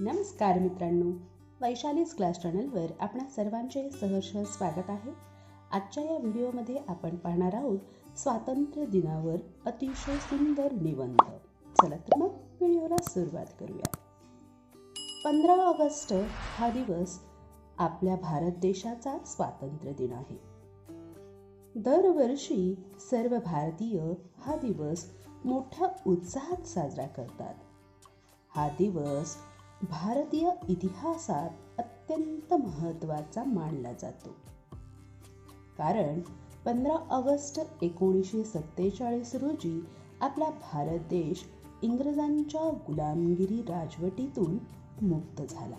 नमस्कार मित्रांनो. वैशालीज क्लास चॅनलवर आपणा सर्वांचे सहर्ष स्वागत आहे. आजच्या या व्हिडिओमध्ये आपण पाहणार आहोत स्वातंत्र्य दिनावर अतिशय सुंदर निबंध. चला तर मग व्हिडिओला सुरुवात करूया. पंधरा ऑगस्ट हा दिवस आपल्या भारत देशाचा स्वातंत्र्य दिन आहे. दरवर्षी सर्व भारतीय हा दिवस मोठ्या उत्साहात साजरा करतात. हा दिवस भारतीय इतिहासात अत्यंत महत्त्वाचा मानला जातो. कारण पंधरा ऑगस्ट एकोणीसशे सत्तेचाळीस रोजी आपला भारत देश इंग्रजांच्या गुलामगिरी राजवटीतून मुक्त झाला.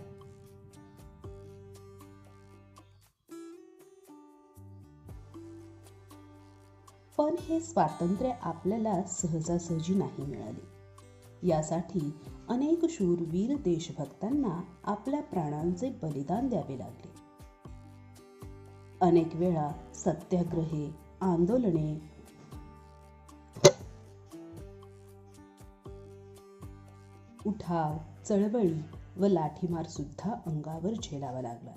पण हे स्वातंत्र्य आपल्याला सहजासहजी नाही मिळाले. यासाठी अनेक शूरवीर देशभक्तांना आपल्या प्राणांचे बलिदान द्यावे लागले. अनेक वेळा सत्याग्रहे आंदोलने उठाव चळवळी व लाठीमार सुद्धा अंगावर झेलावा लागला.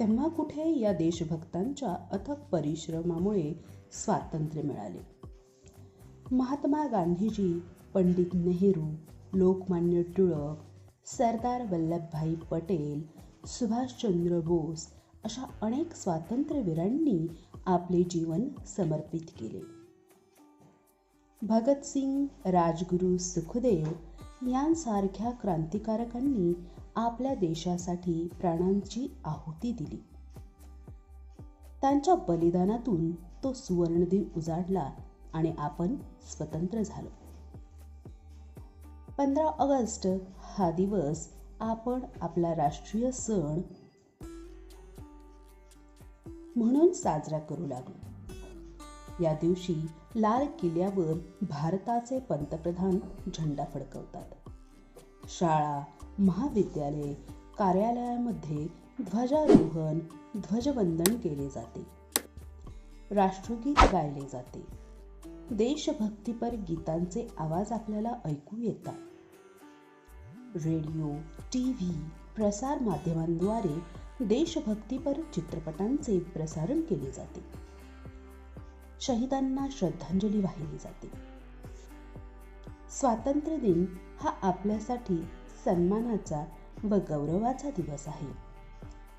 तेव्हा कुठे या देशभक्तांच्या अथक परिश्रमामुळे स्वातंत्र्य मिळाले? महात्मा गांधीजी पंडित नेहरू लोकमान्य टिळक सरदार वल्लभभाई पटेल सुभाषचंद्र बोस अशा अनेक स्वातंत्र्यवीरांनी आपले जीवन समर्पित केले. भगतसिंग राजगुरू सुखदेव यांसारख्या क्रांतिकारकांनी आपल्या देशासाठी प्राणांची आहुती दिली. त्यांच्या बलिदानातून तो सुवर्णदिन उजाडला आणि आपण स्वतंत्र झालो. पंधरा ऑगस्ट हा दिवस आपण आपला राष्ट्रीय सण म्हणून साजरा करू लागलो. या दिवशी लाल किल्ल्यावर भारताचे पंतप्रधान झेंडा फडकवतात. शाळा महाविद्यालय कार्यालयामध्ये ध्वजारोहण ध्वजवंदन केले जाते. राष्ट्रगीत गायले जाते. देशभक्तीपर गीतांचे आवाज आपल्याला ऐकू येतात. रेडिओ टी व्ही प्रसार माध्यमांद्वारे देशभक्तीपर चित्रपटांचे प्रसारण केले जाते. शहीदांना श्रद्धांजली वाहिली जाते. स्वातंत्र्य दिन हा आपल्यासाठी सन्मानाचा व गौरवाचा दिवस आहे.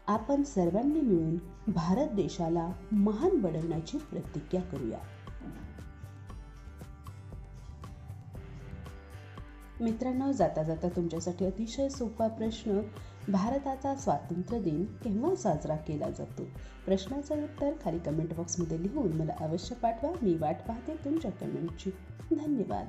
आपण सर्वांनी मिळून भारत देशाला महान बनवण्याची प्रतिज्ञा करूया. मित्रांनो जाता जाता तुमच्यासाठी अतिशय सोपा प्रश्न भारताचा स्वातंत्र्य दिन केव्हा साजरा केला जातो? प्रश्नाचं उत्तर खाली कमेंट बॉक्समध्ये लिहून मला अवश्य पाठवा. मी वाट पाहते तुमच्या कमेंटची धन्यवाद.